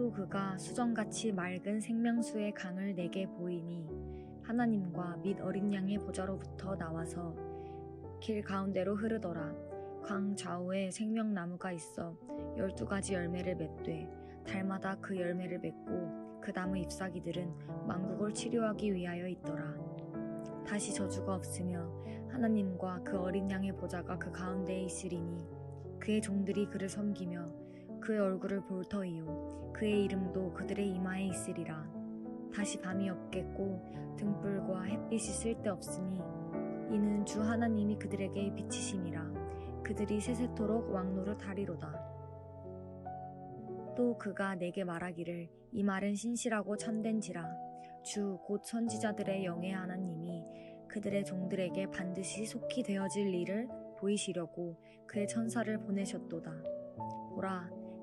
또 그가 수정같이 맑은 생명수의 강을 내게 보이니 하나님과 및 어린 양의 보좌로부터 나와서 길 가운데로 흐르더라. 광 좌우에 생명나무가 있어 열두 가지 열매를 맺되 달마다 그 열매를 맺고 그 나무 잎사귀들은 만국을 치료하기 위하여 있더라. 다시 저주가 없으며 하나님과 그 어린 양의 보좌가 그 가운데에 있으리니 그의 종들이 그를 섬기며 그의 얼굴을 볼 터이요 그의 이름도 그들의 이마에 있으리라. 다시 밤이 없겠고 등불과 햇빛이 쓸데없으니 이는 주 하나님이 그들에게 비치심이라 그들이 세세토록 왕노릇 하리로다. 또 그가 내게 말하기를 이 말은 신실하고 참된지라 주 곧 선지자들의 영의 하나님이 그들의 종들에게 반드시 속히 되어질 일을 보이시려고 그의 천사를 보내셨도다. 보라,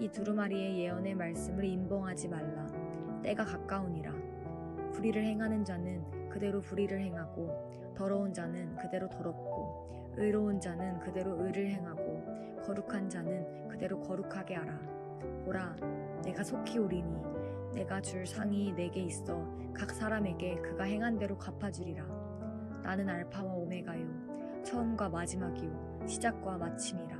이 두루마리의 예언의 말씀을 임봉하지 말라. 때가 가까우니라. 불의를 행하는 자는 그대로 불의를 행하고 더러운 자는 그대로 더럽고 의로운 자는 그대로 의를 행하고 거룩한 자는 그대로 거룩하게 하라. 보라, 내가 속히 오리니 내가 줄 상이 내게 있어 각 사람에게 그가 행한 대로 갚아주리라. 나는 알파와 오메가요, 처음과 마지막이요, 시작과 마침이라.